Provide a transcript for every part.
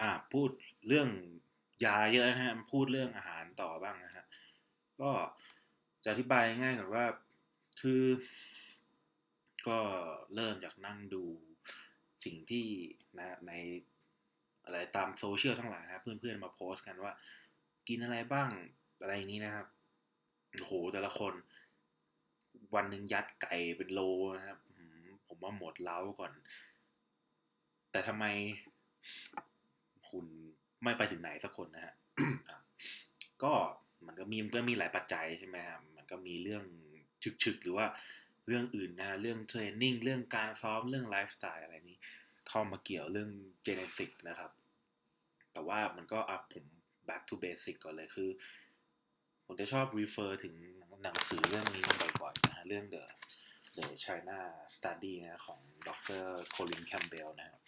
อ่าพูดเรื่องยาเยอะนะฮะพูดเรื่องอาหารต่อบ้างนะฮะก็จะอธิบายง่ายก่อนว่าคือ ก็เริ่มจากนั่งดูสิ่งที่นะในอะไรตามโซเชียลทั้งหลายนะเพื่อนๆมาโพสต์กันว่า กินอะไรบ้างอะไรนี้นะครับโหแต่ละคน วันหนึ่งยัดไก่เป็นโลนะครับผมว่าหมดเล้าก่อน แต่ทำไม คุณไม่ไปถึงไหนสักคนนะฮะก็มันก็มีมันก็มีหลายปัจจัยใช่ไหมครับมันก็มีเรื่องชึกๆหรือว่าเรื่องอื่นนะเรื่องเทรนนิ่งเรื่องการซ้อมเรื่องไลฟ์สไตล์อะไรนี้เข้ามาเกี่ยวเรื่องเจเนติกนะครับ แต่ว่ามันก็อะผม back to basic ก่อนเลยคือ ผมจะชอบ refer ถึงหนังสือเรื่องนี้บ่อยๆนะฮะเรื่อง the the China Study นะของดรโคลินแคมเบลนะครับ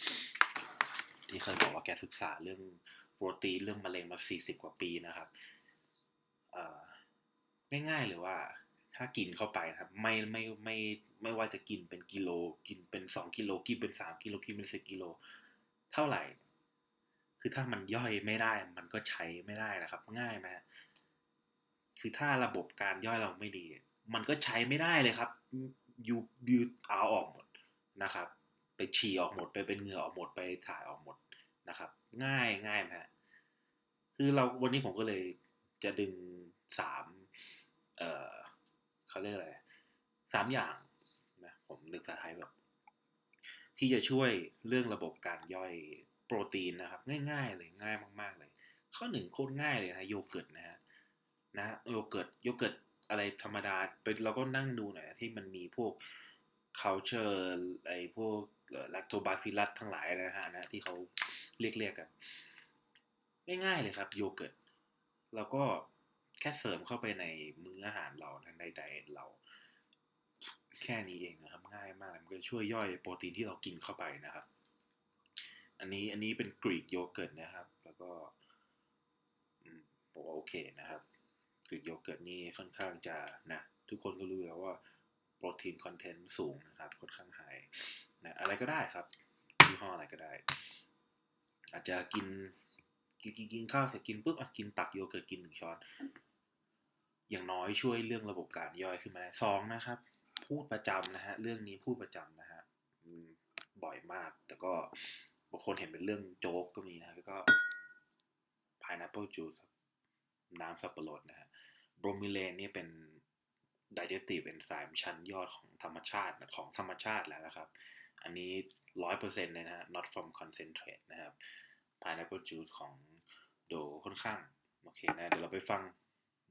ที่เคยบอกว่าแกศึกษาเรื่องโปรตีนเรื่องมะเร็งมา40กว่าปีนะครับง่ายๆเลยว่าถ้ากินเข้าไปครับไม่ไม่ไม่ไม่ว่าจะกินเป็นกิโล กินเป็นสองกิโลกินเป็นสามกิโลกินเป็นสิบกิโล เท่าไหร่ คือถ้ามันย่อยไม่ได้มันก็ใช้ไม่ได้นะครับ ง่ายไหมคือถ้าระบบการย่อยเราไม่ดี มันก็ใช้ไม่ได้เลยครับยูยูเอาออกหมดนะครับ ไปฉี่ออกหมดไปเป็นเหงื่อออกหมดไปถ่ายออกหมดนะครับ ง่ายง่ายไหมคือเราวันนี้ผมก็เลยจะดึงสามเอ่อเขาเรียกอะไรสามอย่างนะผมนึกภาษาไทยแบบที่จะช่วยเรื่องระบบการย่อยโปรตีนนะครับ ง่ายๆเลยง่ายมาก ๆ เลย ข้อหนึ่งโคตรง่ายเลยนะโยเกิร์ตนะฮะนะโยเกิร์ตโยเกิร์ตอะไรธรรมดาไปเราก็นั่งดูหน่อยที่มันมีพวก culture ไอ้พวกแลคโตบาซิลัสทั้งหลายนะฮะนะที่เขาเรียกเรียกกัน ง่ายๆเลยครับโยเกิร์ตแล้วก็แค่เสริมเข้าไปในมื้ออาหารเราในไดเอทเรา แค่นี้เองนะครับ ง่ายมากมันก็ช่วยย่อยโปรตีนที่เรากินเข้าไปนะครับ อันนี้อันนี้เป็นกรีกโยเกิร์ตนะครับ แล้วก็บอกว่าโอเคนะครับกรีกโยเกิร์ตนี่ค่อนข้างจะนะ ทุกคนก็รู้แล้วว่า โปรตีนคอนเทนต์สูงนะครับค่อนข้างไฮนะอะไรก็ได้ครับยี่ห้ออะไรก็ได้ อาจจะกินกินกินกินข้าวเสร็จกินปุ๊บอะกินตักโยเกิร์ตกินหนึ่งช้อน อย่างน้อยช่วยเรื่องระบบการย่อยขึ้นมาสองนะครับ พูดประจำนะฮะเรื่องนี้พูดประจำนะฮะบ่อยมาก แต่ก็บางคนเห็นเป็นเรื่องโจ๊กก็มีนะแล้วก็ pineapple juice น้ำสับปะรดนะฮะโบรมิเลนนี่เป็น digestive enzyme ชั้นยอดของธรรมชาติของธรรมชาติแล้วนะครับ อันนี้ร้อยเปอร์เซ็นต์เลยนะฮะ not from concentrate นะครับ pineapple juice ของโดค่อนข้าง โอเคนะ เดี๋ยวเราไปฟัง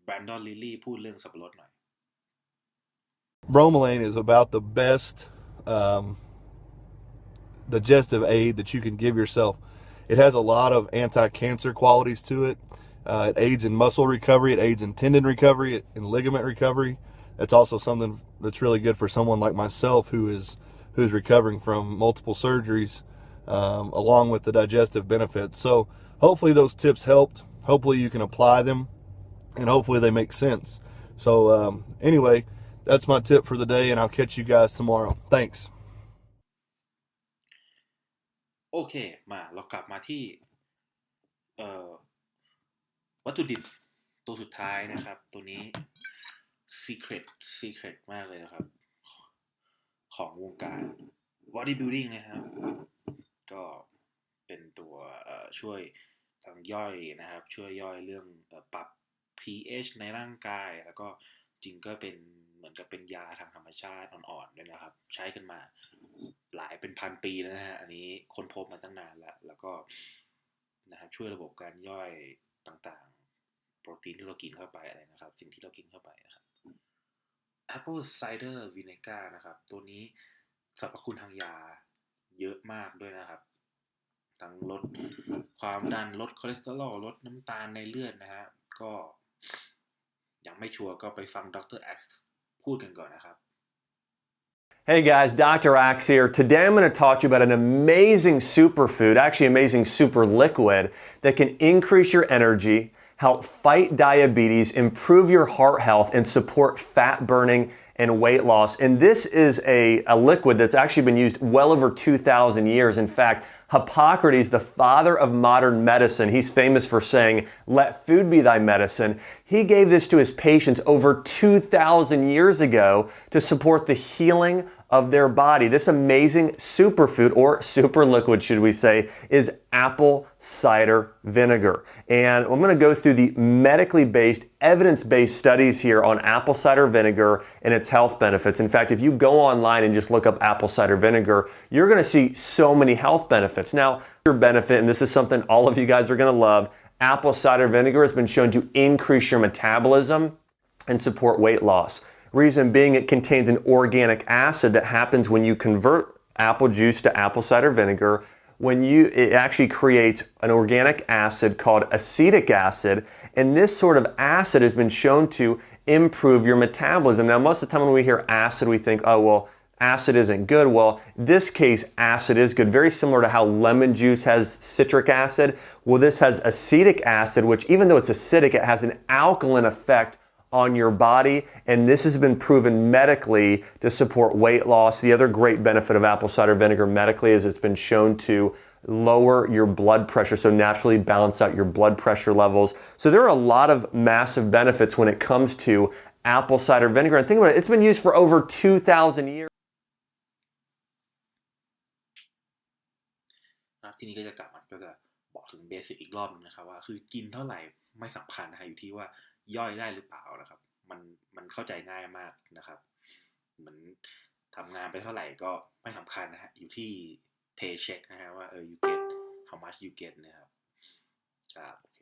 Brandon Lilly พูดเรื่องสับปะรดหน่อย Bromelain is about the best um, digestive aid that you can give yourself. It has a lot of anti-cancer qualities to it. Uh, it aids in muscle recovery. It aids in tendon recovery, in ligament recovery. That's also something that's really good for someone like myself who is who's recovering from multiple surgeries, um, along with the digestive benefits. So hopefully those tips helped. Hopefully you can apply them and hopefully they make sense. So, um, anyway, that's my tip for the day, and I'll catch you guys tomorrow. Thanks. โอเค มาเรากลับมาที่วัตถุดิบตัวสุดท้ายนะครับ ตัวนี้ secret secret มากเลยนะครับ ของวงการ bodybuilding นะครับ ก็เป็นตัวช่วยทางย่อยนะครับ ช่วยย่อยเรื่องปรับ pH ในร่างกาย แล้วก็จริงก็เป็นเหมือนกับเป็นยาทางธรรมชาติอ่อนๆด้วยนะครับ ใช้กันมาหลายเป็นพันปีแล้วนะฮะอันนี้ค้นพบมาตั้งนานแล้ว แล้วก็นะครับช่วยระบบการย่อยต่างๆ โปรตีนที่เรากินเข้าไปอะไรนะครับ สิ่งที่เรากินเข้าไปนะครับ Apple cider vinegar นะครับ ตัวนี้สรรพคุณทางยาเยอะมากด้วยนะครับ ทั้งลดความดันลดคอเลสเตอรอลลดน้ำตาลในเลือดนะฮะ ก็ยังไม่ชัวร์ก็ไปฟังดร X พูดกันก่อนนะครับ Hey guys, Dr. Axe here. Today I'm going to talk to you about an amazing superfood, actually amazing super liquid that can increase your energy, help fight diabetes, improve your heart health, and support fat burning and weight loss. And this is a, a liquid that's actually been used well over 2,000 years. In fact, Hippocrates, the father of modern medicine, he's famous for saying, Let food be thy medicine. He gave this to his patients over 2,000 years ago to support the healing of their body. This amazing superfood, or super liquid, should we say, is apple cider vinegar. And I'm going to go through the medically based, evidence based studies here on apple cider vinegar and its health benefits. In fact, if you go online and just look up apple cider vinegar, you're going to see so many health benefits. Now, your benefit, and this is something all of you guys are going to love, apple cider vinegar has been shown to increase your metabolism and support weight loss. Reason being, it contains an organic acid that happens when you convert apple juice to apple cider vinegar. When you, it actually creates an organic acid called acetic acid, and this sort of acid has been shown to improve your metabolism. Now, most of the time when we hear acid, we think, oh, well, acid isn't good. Well, this case, acid is good. Very similar to how lemon juice has citric acid. Well, this has acetic acid, which even though it's acidic, it has an alkaline effect on your body, and this has been proven medically to support weight loss. The other great benefit of apple cider vinegar medically is it's been shown to lower your blood pressure, so naturally balance out your blood pressure levels. So there are a lot of massive benefits when it comes to apple cider vinegar. And think about it, it's been used for over 2,000 years. นะครับทีนี้ก็จะกลับมาก็จะบอกถึงเบสิกอีกรอบนึงนะครับ ว่าคือกินเท่าไหร่ไม่สำคัญนะฮะอยู่ที่ว่า ย่อยได้หรือเปล่านะครับ มันมันเข้าใจง่ายมากนะครับเหมือนทำงานไปเท่าไหร่ก็ไม่สำคัญนะฮะอยู่ที่เทเช็คนะฮะว่าเออ you get how much you get นะครับครับโอเค